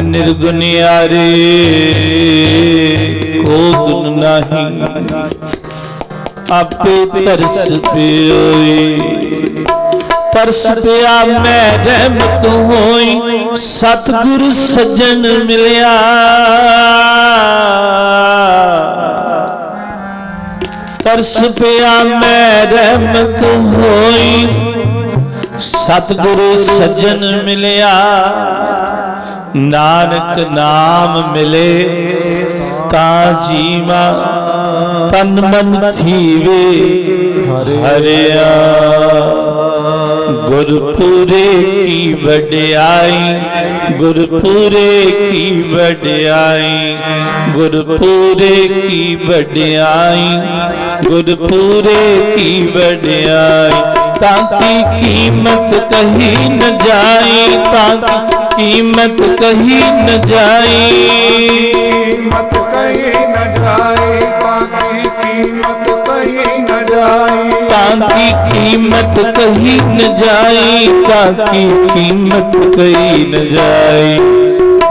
ਹੈ ਨਿਰਗੁਣਿਆਰੇ ਕੋ ਗੁਣ ਨਹੀਂ। ਆਪੇ ਤਰਸ ਪਿਓਈ ਤਰਸ ਪਿਆ ਮੈਂ ਰਹਿਮਤ ਹੋਈ, ਸਤਿਗੁਰ ਸੱਜਣ ਮਿਲਿਆ। ਤਰਸ ਪਿਆ ਮੈਂ ਰਹਿਮਤ ਹੋਈ, ਸਤਿਗੁਰੂ ਸੱਜਣ ਮਿਲਿਆ। ਨਾਨਕ ਨਾਮ ਮਿਲੇ ਤਾਂ ਜੀਵਾ ਤਨ ਮਨ ਥੀਵੇ ਹਰਿਆ। ਗੁਰਪੂਰੇ ਕੀ ਵਡਿਆਈ, ਗੁਰਪੂਰੇ ਕੀ ਵਡਿਆਈ, ਗੁਰਪੂਰੇ ਕੀ ਵਡਿਆਈ, ਗੁਰਪੂਰੇ ਕੀ ਵਡਿਆਈ। ਤਾਂ ਕੀ ਕੀਮਤ ਕਹੀ ਨ ਜਾਈ, ਤਾਂ कीमत कही न जाए। कीमत कही न जाए ताकि कीमत कही न जाए। ताकि कीमत कही न जाए ताकि कीमत कही न जाए।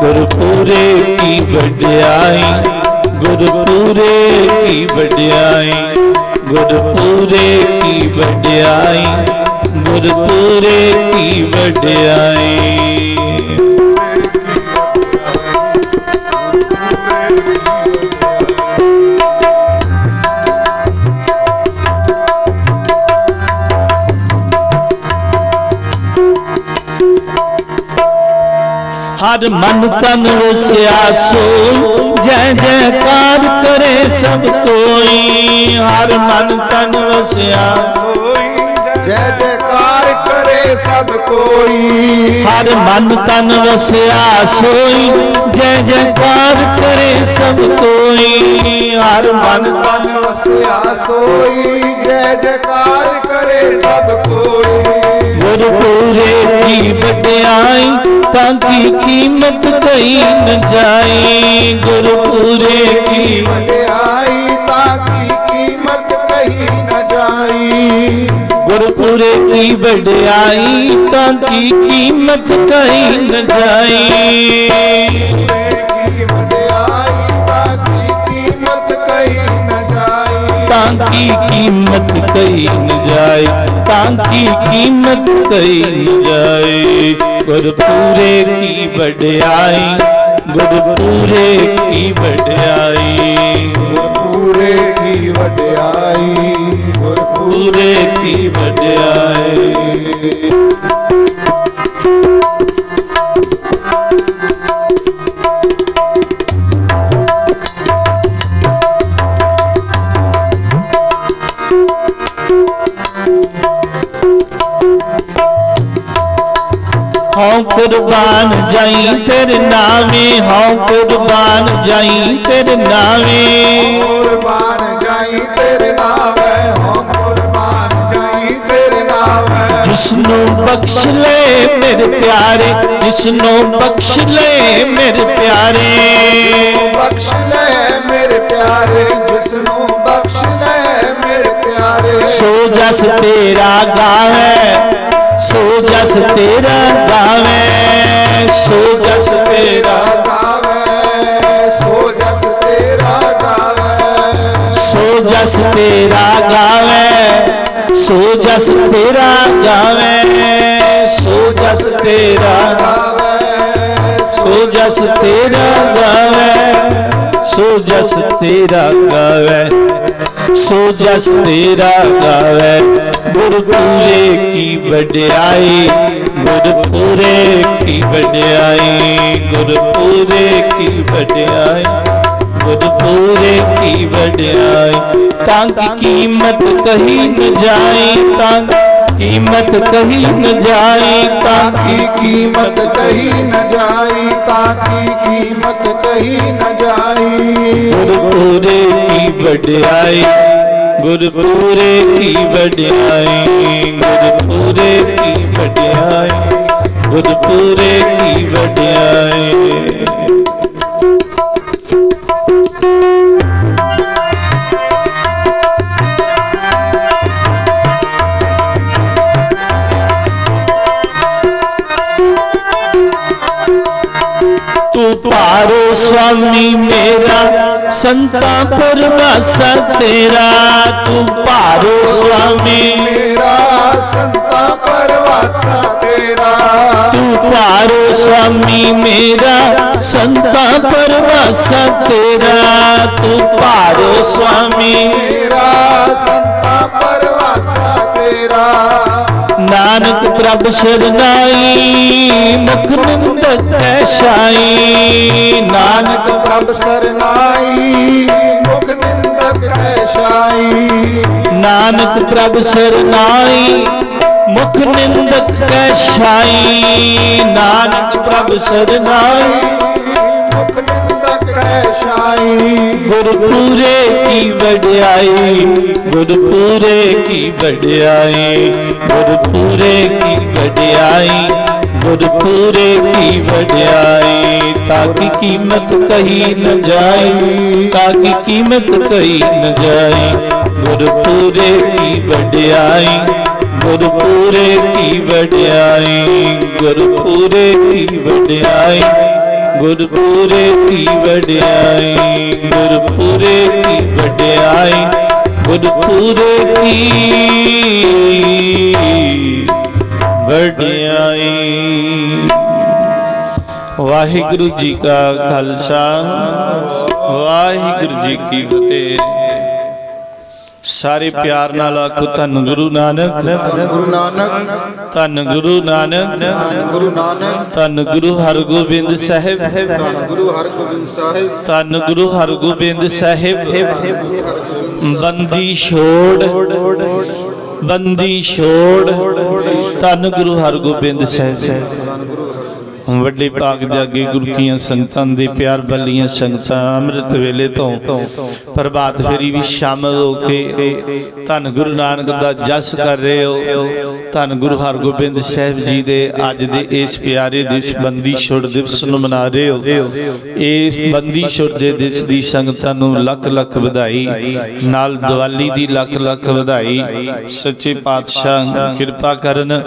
गुरपुरे की बढ़ियाई गुरपुरे की बढ़ियाई गुरपुरे की बढ़ियाई गुरपुरे की बढ़ियाई ਹਰ ਮਨ ਤਨ ਵਸਿਆ ਸੋ। ਜੈ ਜੈਕਾਰ ਕਰੇ ਸਭ ਕੋਈ ਹਰ ਮਨ ਤਨ ਵਸਿਆ ਸੋਈ ਜੈ ਜੈਕਾਰ ਕਰੇ ਸਭ ਕੋਈ ਹਰ ਮਨ ਤਨ ਵਸਿਆ ਸੋਈ ਜੈ ਜੈਕਾਰ ਕਰੇ ਸਭ ਕੋਈ ਹਰ ਮਨ ਤਨ ਵਸਿਆ ਸੋਈ ਜੈ ਜੈਕਾਰ ਕਰੇ ਸਭ ਕੋਈ। ਗੁਰਪੂਰੇ ਕੀ ਵਡਿਆਈ ਤਾਂ ਕੀ ਕੀਮਤ ਕਹੀ ਨ ਜਾਈ? ਗੁਰਪੂਰੇ ਕੀ ਵਡਿਆਈ ਤਾਂ ਕੀ ਕੀਮਤ ਕਹੀ ਨ ਜਾਈ? ਗੁਰਪੂਰੇ ਕੀ ਵਡਿਆਈ ਤਾਂ ਕੀ ਕੀਮਤ ਕਹੀ ਨ ਜਾਈ? तांकी कीमत कई न जाए तांकी कीमत कई न जाए गुरपुरे की बड़ाई गुरपुरे की बड़ाई गुरपुरे की बड़ाई गुरपुरे की बड़ाई ਕੁਰਬਾਨ ਜਾਈ ਤੇਰੇ ਨਾਵੇਂ ਹਉ ਕੁਰਬਾਨ ਜਾਈ ਤੇਰੇ ਨਾਵੇਂ ਕੁਰਬਾਨ ਜਾਈ ਤੇਰੇ ਨਾਮੈ ਹਉ ਕੁਰਬਾਨ ਜਾਈ ਤੇਰੇ ਨਾਮੈ ਜਿਸ ਨੂੰ ਬਖਸ਼ ਲੈ ਮੇਰੇ ਪਿਆਰੇ ਜਿਸ ਨੂੰ ਬਖਸ਼ ਲੈ ਮੇਰੇ ਪਿਆਰੇ। ਬਖਸ਼ ਲੈ ਮੇਰੇ ਪਿਆਰੇ ਜਿਸ ਨੂੰ ਬਖਸ਼ ਲੈ ਮੇਰੇ ਪਿਆਰੇ। ਸੋ ਜਸ ਤੇਰਾ ਗਾਵੇ ਸੋ ਜਸ ਤੇਰਾ ਗਾਵੇ, ਸੋ ਜਸ ਤੇਰਾ ਗਾਵੇ, ਸੋ ਜਸ ਤੇਰਾ ਗਾਵੇ। ਸੋ ਜਸ ਤੇਰਾ ਗਾਵੇ, ਸੋ ਜਸ ਤੇਰਾ ਗਾਵੇ, ਸੋ ਜਸ ਤੇਰਾ ਗਾਵੇ। ਸੋ ਜਸ ਤੇਰਾ ਗਾਵੇ, ਸੋ ਜਸ ਤੇਰਾ ਗਾਵੇ, ਸੋ ਜਸ ਤੇਰਾ ਗਾਵੇ। ਗੁਰਪੂਰੇ ਕੀ ਵਡਿਆਈ ਗੁਰਪੂਰੇ ਕੀ ਵਡਿਆਈ ਗੁਰਪੂਰੇ ਕੀ ਵਡਿਆਈ ਗੁਰਪੂਰੇ ਕੀ ਵਡਿਆਈ। ਤਾਂ ਕੀਮਤ ਕਹੀ ਨ ਜਾਏ ਤਾਂ कीमत कहीं न जाए ताकि कीमत कहीं न जाए ताकि कीमत कहीं न जाए गुरपुरे की बड़ाई गुरपुरे की बड़ाई गुरपुरे की बड़ाई गुरपुरे की बड़ाई ਭਾਰੋ ਸੁਆਮੀ ਮੇਰਾ ਸੰਤਾਂ ਪਰਵਾਸਾ ਤੇਰਾ ਤੂੰ ਭਾਰੋ ਸੁਆਮੀ ਮੇਰਾ ਸੰਤਾ ਪਰਵਾਸਾ ਤੇਰਾ। ਤੂੰ ਭਾਰੋ ਸੁਆਮੀ ਮੇਰਾ ਸੰਤਾਂ ਪਰਵਾਸਾ ਤੇਰਾ ਤੂੰ ਭਾਰੋ ਸੁਆਮੀ ਨਾਨਕ ਪ੍ਰਭ ਸਰਨਾਈ ਮੁਖ ਨਿੰਦਕ ਕੈ ਸ਼ਾਈ। ਨਾਨਕ ਪ੍ਰਭ ਸਰਨਾਈ ਮੁਖ ਨਿੰਦਕ ਕੈ ਸ਼ਾਈ। ਨਾਨਕ ਪ੍ਰਭ ਸਰਨਾਈ ਮੁਖ ਨਿੰਦਕ ਕੈ ਸ਼ਾਈ। ਨਾਨਕ ਪ੍ਰਭ ਸਰਨਾਈ ਕੈ ਸ਼ਾਈ ਗੁਰਪੂਰੇ ਕੀ ਵਡਿਆਈ, ਗੁਰਪੂਰੇ ਕੀ ਵਡਿਆਈ, ਗੁਰਪੂਰੇ ਕੀ ਵਡਿਆਈ, ਗੁਰਪੂਰੇ ਕੀ ਵਡਿਆਈ ਤਾਂ ਕੀਮਤ ਕਹੀ ਨ ਜਾਈ ਤਾਂ ਕੀਮਤ ਕਹੀ ਨ ਜਾਈ, ਗੁਰਪੂਰੇ ਕੀ ਵਡਿਆਈ, ਗੁਰਪੂਰੇ ਕੀ ਵਡਿਆਈ, ਗੁਰਪੂਰੇ ਕੀ ਵਡਿਆਈ। ਗੁਰਪੂਰੇ ਕੀ ਵਡਿਆਈ, ਗੁਰਪੂਰੇ ਕੀ ਵਡਿਆਈ, ਗੁਰਪੂਰੇ ਕੀ ਵਡਿਆਈ। ਵਾਹਿਗੁਰੂ ਜੀ ਕਾ ਖਾਲਸਾ, ਵਾਹਿਗੁਰੂ ਜੀ ਕੀ ਫਤਿਹ। ਸਾਰੇ ਪਿਆਰ ਨਾਲ ਆਖੋ ਧੰਨ ਗੁਰੂ ਨਾਨਕ। ਗੁਰੂ ਨਾਨਕ। ਧੰਨ ਗੁਰੂ ਨਾਨਕ। ਧੰਨ ਗੁਰੂ ਨਾਨਕ। ਧੰਨ ਗੁਰੂ ਹਰਗੋਬਿੰਦ ਸਾਹਿਬ। ਧੰਨ ਗੁਰੂ ਹਰਗੋਬਿੰਦ ਸਾਹਿਬ। ਧੰਨ ਗੁਰੂ ਹਰਗੋਬਿੰਦ ਸਾਹਿਬ। ਬੰਦੀ ਛੋੜ। ਬੰਦੀ ਛੋੜ। ਧੰਨ ਗੁਰੂ ਹਰਗੋਬਿੰਦ ਸਾਹਿਬ। ਵੱਡੇ ਭਾਗ ਦੇ ਅੱਗੇ ਗੁਰੂ ਕੀਆਂ ਸੰਗਤਾਂ ਦੇ ਪਿਆਰ ਬੱਲੀਆਂ ਸੰਗਤਾਂ ਅੰਮ੍ਰਿਤ ਵੇਲੇ ਤੋਂ ਪ੍ਰਭਾਤ ਫੇਰੀ ਵੀ ਸ਼ਾਮਲ ਹੋ ਕੇ ਧੰਨ ਗੁਰੂ ਨਾਨਕ ਦਾ ਜਸ ਕਰ ਰਹੇ ਹੋ। ਧੰਨ ਗੁਰੂ ਹਰਗੋਬਿੰਦ ਸਾਹਿਬ ਜੀ ਦੇ ਅੱਜ ਦੇ ਇਸ ਪਿਆਰੇ ਦਿਵਸ ਬੰਦੀ ਛੁੜ ਦਿਵਸ ਨੂੰ ਮਨਾ ਰਹੇ ਹੋ। ਇਸ ਬੰਦੀ ਛੁੱਟ ਦੇ ਦਿਵਸ ਦੀ ਸੰਗਤਾਂ ਨੂੰ ਲੱਖ ਲੱਖ ਵਧਾਈ, ਨਾਲ ਦੀਵਾਲੀ ਦੀ ਲੱਖ ਲੱਖ ਵਧਾਈ। ਸੱਚੇ ਪਾਤਸ਼ਾਹ, ਕਿਰਪਾ ਕਰਨ,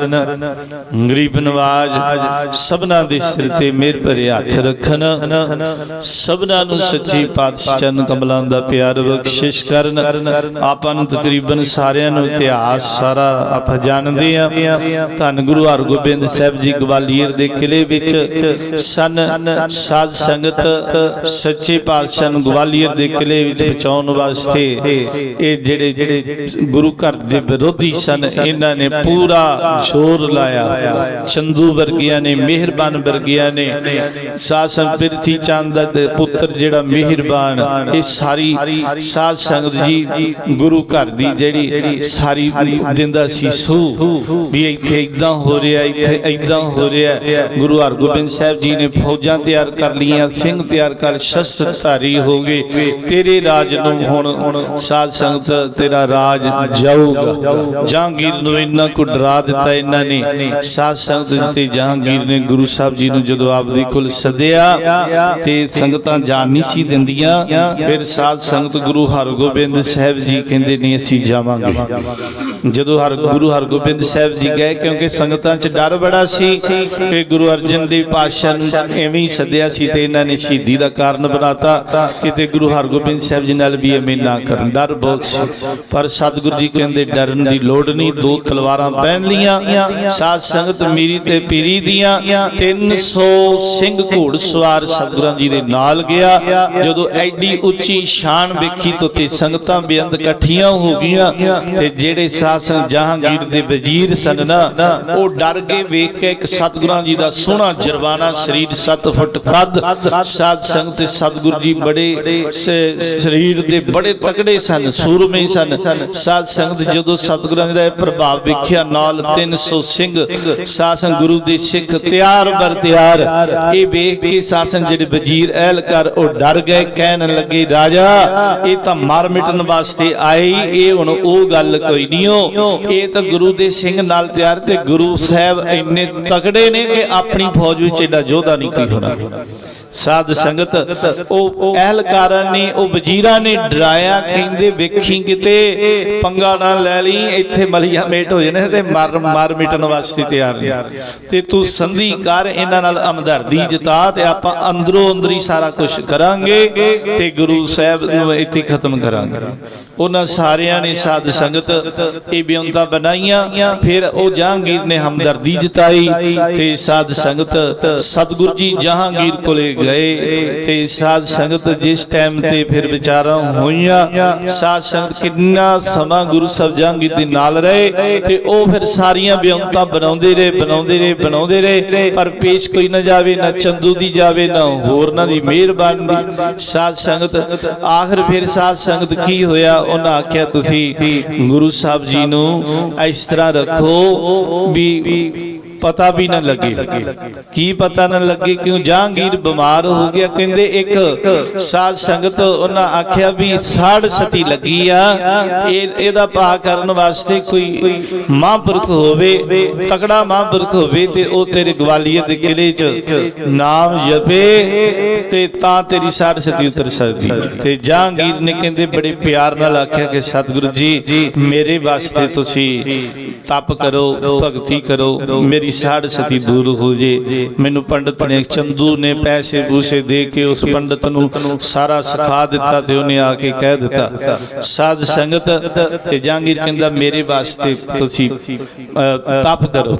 ਗਰੀਬ ਨਵਾਜ, ਸਭਨਾ ਦੇ ਸਿਰ ਤੇ ਮਿਹਰ ਭਰੇ ਹੱਥ ਰੱਖਣ। ਸਭਨਾ ਨੂੰ ਸੱਚੇ ਪਾਤਸ਼ਾਹ ਚਰਨ ਕਮਲਾਂ ਦਾ ਪਿਆਰ ਬਖਸ਼ਿਸ਼ ਕਰਨ। ਆਪਾਂ ਨੂੰ ਤਕਰੀਬਨ ਸਾਰਿਆਂ ਨੂੰ ਇਤਿਹਾਸ ਸਾਰਾ ਆਪਾਂ ਜਾਣਦੇ ਆ ਧੰਨ ਗੁਰੂ ਹਰਗੋਬਿੰਦ ਸਾਹਿਬ ਜੀ ਗਵਾਲੀਅਰ ਦੇ ਕਿਲੇ ਵਿੱਚ ਸਨ। ਸਾਧ ਸੰਗਤ ਸੱਚੇ ਪਾਤਸ਼ਾਹ ਨੂੰ ਗਵਾਲੀਅਰ ਦੇ ਕਿਲੇ ਵਿੱਚ ਪਹੁੰਚਾਉਣ ਵਾਸਤੇ ਇਹ ਜਿਹੜੇ ਗੁਰੂ ਘਰ ਦੇ ਵਿਰੋਧੀ ਸਨ, ਇਹਨਾਂ ਨੇ ਪੂਰਾ ਜ਼ੋਰ ਲਾਇਆ। ਚੰਦੂ ਵਰਗਿਆਂ ਨੇ ਮਿਹਰਬਾਨ ਵਰਗਿਆਂ ਨੇ। ਸਾਸਨ ਪ੍ਰਿਥੀ ਚੰਦ ਦੇ ਪੁੱਤਰ ਜਿਹੜਾ ਮਿਹਰਬਾਨ, ਇਹ ਸਾਰੀ ਸਾਧ ਸੰਗਤ ਜੀ ਗੁਰੂ ਘਰ ਦੀ ਜਿਹੜੀ ਸਾਰੀ ਦਿੰਦਾ ਸੀ ਸੂ ਵੀ ਇੱਥੇ ਇਦਾਂ ਹੋ ਰਿਹਾ, ਇੱਥੇ ਇਦਾਂ ਹੋ ਰਿਹਾ। ਗੁਰੂ ਹਰਗੋਬਿੰਦ ਸਾਹਿਬ ਜੀ ਨੇ ਫੌਜਾਂ ਤਿਆਰ ਕਰ ਲਈਆਂ, ਸਿੰਘ ਤਿਆਰ ਕਰ ਸ਼ਸਤਰ ਧਾਰੀ ਹੋ ਗਏ। ਤੇਰੇ ਰਾਜ ਨੂੰ ਹੁਣ ਸਾਧ ਸੰਗਤ ਤੇਰਾ ਰਾਜ ਜਾਊਗਾ। ਜਹਾਂਗੀਰ ਨੂੰ ਇੰਨਾ ਕੁ ਡਰਾ ਦਿੱਤਾ ਇਹਨਾਂ ਨੇ। ਸਾਧ ਸੰਗਤ ਤੇ ਜਹਾਂਗੀਰ ਨੇ ਗੁਰੂ ਸਾਹਿਬ ਜੀ ਨੂੰ ਜਦੋਂ ਆਪਦੀ ਕੁਲ ਸਦਿਆ ਤੇ ਸੰਗਤਾਂ ਜਾਣ ਨਹੀਂ ਸੀ ਦਿੰਦੀਆਂ, ਫਿਰ ਸਾਧ ਸੰਗਤ ਗੁਰੂ ਹਰਗੋਬਿੰਦ ਸਾਹਿਬ ਜੀ ਕਹਿੰਦੇ ਨਹੀਂ ਅਸੀਂ ਜਾਵਾਂਗੇ। ਜਦੋਂ ਹਰ ਗੁਰੂ ਹਰਗੋਬਿੰਦ ਸਾਹਿਬ ਜੀ ਗਏ, ਕਿਉਂਕਿ ਸੰਗਤਾਂ 'ਚ ਡਰ ਬੜਾ ਸੀ, ਕਿ ਗੁਰੂ ਅਰਜਨ ਦੇਵ ਪਾਤਸ਼ਾਹ ਨੂੰ ਐਵੇਂ ਹੀ ਸੱਦਿਆ ਸੀ ਤੇ ਇਹਨਾਂ ਨੇ ਸ਼ਹੀਦੀ ਦਾ ਕਾਰਨ ਬਣਾਤਾ, ਕਿਤੇ ਗੁਰੂ ਹਰਗੋਬਿੰਦ ਸਾਹਿਬ ਜੀ ਨਾਲ ਵੀ ਐਵੇਂ ਨਾ ਕਰਨ। ਡਰ ਬਹੁਤ ਸੀ। ਪਰ ਸਤਿਗੁਰੂ ਜੀ ਕਹਿੰਦੇ, ਡਰਨ ਦੀ ਲੋੜ ਨਹੀਂ, ਦੋ ਤਲਵਾਰਾਂ ਪਹਿਨ ਲੀਆਂ, ਸਾਧ ਸੰਗਤ ਮੀਰੀ ਤੇ ਪੀਰੀ ਦੀਆਂ 300 ਸਿੰਘ ਘੋੜ ਸਵਾਰ ਸਤਿਗੁਰਾਂ ਜੀ ਦੇ ਨਾਲ ਗਿਆ। ਜਦੋਂ ਐਡੀ ਉੱਚੀ ਸ਼ਾਨ ਵੇਖੀ ਤੋਂ ਤੇ ਸੰਗਤਾਂ ਬੇਅੰਤ ਇਕੱਠੀਆਂ ਹੋ ਗਈਆਂ ਤੇ ਜਿਹੜੇ ਸਾਧ ਜਹਾਂਗੀਰ ਦੇ ਵਜ਼ੀਰ ਸਨ ਨਾ, ਉਹ ਡਰ ਕੇ ਵੇਖ ਕੇ ਇੱਕ ਸਤਿਗੁਰਾਂ ਜੀ ਦਾ ਸੋਹਣਾ ਜਰਵਾਨਾ ਸਰੀਰ 7 ਫੁੱਟ ਕੱਦ ਸਾਧ ਸੰਗਤ ਤੇ ਸਤਿਗੁਰੂ ਜੀ ਬੜੇ ਸਰੀਰ ਦੇ ਬੜੇ ਤਕੜੇ ਸਨ, ਸੂਰਮੇ ਸਨ। ਸਾਧ ਸੰਗਤ ਜਦੋਂ ਸਤਿਗੁਰਾਂ ਜੀ ਦਾ ਇਹ ਪ੍ਰਭਾਵ ਵੇਖਿਆ, ਨਾਲ 300 ਸਿੰਘ ਸਾਸਨ ਗੁਰੂ ਦੇ ਸਿੱਖ ਤਿਆਰ ਬਰ ਤਿਆਰ। ਇਹ ਵੇਖ ਕੇ ਸਾਸਨ ਜਿਹੜੇ ਵਜ਼ੀਰ ਅਹਿਲਕਾਰ, ਉਹ ਡਰ ਗਏ, ਕਹਿਣ ਲੱਗੇ, ਰਾਜਾ, ਇਹ ਤਾਂ ਮਾਰ ਮਿਟਣ ਵਾਸਤੇ ਆਏ ਇਹ ਹੁਣ ਉਹ ਗੱਲ ਕੋਈ ਨਹੀਂ ਹੋ ਇਹ ਤਾਂ ਗੁਰੂ ਦੇ ਸਿੰਘ ਨਾਲ ਤਿਆਰ ਤੇ ਗੁਰੂ ਸਾਹਿਬ ਇੰਨੇ ਤਕੜੇ ਨੇ ਕਿ ਆਪਣੀ ਫੌਜ ਵਿੱਚ ਐਡਾ ਯੋਧਾ ਨਹੀਂ ਕੋਈ ਹੋਣਾ। ਸਾਧ ਸੰਗਤ ਉਹ ਅਹਿਲਕਾਰਾਂ ਨੇ ਉਹ ਵਜ਼ੀਰਾਂ ਨੇ ਡਰਾਇਆ ਕਹਿੰਦੇ ਵੇਖੀ ਕਿਤੇ ਪੰਗਾ ਨਾ ਲੈ ਲਈ ਇੱਥੇ ਮਲੀਆ ਮੇਟ ਹੋ ਜਾਣੇ ਤੇ ਮਰ ਮਰ ਮਿਟਣ ਵਾਸਤੇ ਤਿਆਰ ਨੇ। ਤੇ ਤੂੰ ਸੰਧੀ ਕਰ ਇਹਨਾਂ ਨਾਲ ਹਮਦਰਦੀ ਜਤਾ ਤੇ ਆਪਾਂ ਅੰਦਰੋਂ ਅੰਦਰੀ ਸਾਰਾ ਕੁਝ ਕਰਾਂਗੇ ਤੇ ਗੁਰੂ ਸਾਹਿਬ ਨੂੰ ਇੱਥੇ ਖਤਮ ਕਰਾਂਗੇ। ਉਹਨਾਂ ਸਾਰਿਆਂ ਨੇ ਸਾਧ ਸੰਗਤ ਇਹ ਬੇਅੰਤਾ ਬਣਾਈਆਂ ਫਿਰ ਉਹ ਜਹਾਂਗੀਰ ਨੇ ਹਮਦਰਦੀ ਜਤਾਈ ਤੇ ਸਾਧ ਸੰਗਤ ਸਤਿਗੁਰੂ ਜੀ ਜਹਾਂਗੀਰ ਕੋਲੇ ਗਏ ਤੇ ਸਾਧ ਸੰਗਤ ਜਿਸ ਟਾਈਮ ਤੇ ਫਿਰ ਵਿਚਾਰਾਂ ਹੋਈਆਂ, ਸਾਧ ਸੰਗਤ ਕਿੰਨਾ ਸਮਾਂ ਗੁਰੂ ਸਾਹਿਬ ਜਹਾਂਗੀਰ ਦੇ ਨਾਲ ਰਹੇ ਤੇ ਉਹ ਫਿਰ ਸਾਰੀਆਂ ਬੇਅੰਤਾ ਬਣਾਉਂਦੇ ਰਹੇ ਬਣਾਉਂਦੇ ਰਹੇ ਬਣਾਉਂਦੇ ਰਹੇ, ਪਰ ਪੇਸ਼ ਕੋਈ ਨਾ ਜਾਵੇ, ਨਾ ਚੰਦੂ ਦੀ ਜਾਵੇ, ਨਾ ਹੋਰ ਦੀ ਮਿਹਰਬਾਨੀ। ਦੀ ਸਾਧ ਸੰਗਤ, ਆਖਰ ਫਿਰ ਸਾਧ ਸੰਗਤ ਕੀ ਹੋਇਆ? ਉਹਨਾਂ ਆਖਿਆ, ਤੁਸੀਂ ਗੁਰੂ ਸਾਹਿਬ ਜੀ ਨੂੰ ਇਸ ਤਰ੍ਹਾਂ ਰੱਖੋ ਵੀ ਪਤਾ ਵੀ ਨਾ ਲੱਗੇ। ਕੀ ਪਤਾ ਨਾ ਲੱਗੇ ਕਿਉਂ ਜਹਾਂਗੀਰ ਬਿਮਾਰ ਹੋ ਗਿਆ? ਕਹਿੰਦੇ ਇੱਕ ਸਾਧ ਸੰਗਤ ਉਹਨਾਂ ਆਖਿਆ ਵੀ ਸਾੜ ਸਤੀ ਲੱਗੀ ਆ। ਇਹ ਇਹਦਾ ਭਾ ਕਰਨ ਵਾਸਤੇ ਕੋਈ ਮਹਾਂਪੁਰਖ ਹੋਵੇ, ਤਕੜਾ ਮਹਾਂਪੁਰਖ ਹੋਵੇ ਤੇ ਉਹ ਤੇਰੇ ਗਵਾਲੀਅਰ ਦੇ ਕਿਲੇ 'ਚ ਨਾਮ ਜਪੇ ਤੇ ਤਾਂ ਤੇਰੀ ਸਾੜ ਸਤੀ ਉਤਰ ਸਕਦੀ। ਤੇ ਜਹਾਂਗੀਰ ਨੇ ਕਹਿੰਦੇ ਬੜੇ ਪਿਆਰ ਨਾਲ ਆਖਿਆ ਕਿ ਸਤਿਗੁਰੂ ਜੀ, ਮੇਰੇ ਵਾਸਤੇ ਤੁਸੀਂ ਤਪ ਕਰੋ ਭਗਤੀ ਕਰੋ ਮੇਰੀ ਸਾੜ ਸਤੀ ਦੂਰ ਹੋ ਜੇ। ਮੈਨੂੰ ਪੰਡਤ ਨੇ ਚੰਦੂ ਨੇ ਪੈਸੇ ਪੂਸੇ ਦੇ ਕੇ ਉਸ ਪੰਡਤ ਨੂੰ ਸਾਰਾ ਸਿਖਾ ਦਿੱਤਾ ਤੇ ਉਹਨੇ ਆ ਕੇ ਕਹਿ ਦਿੱਤਾ ਸਾਧ ਸੰਗਤ ਤੇ ਜਹਾਂਗੀਰ ਕਹਿੰਦਾ ਮੇਰੇ ਵਾਸਤੇ ਤੁਸੀਂ ਅ, ਤਪ ਕਰੋ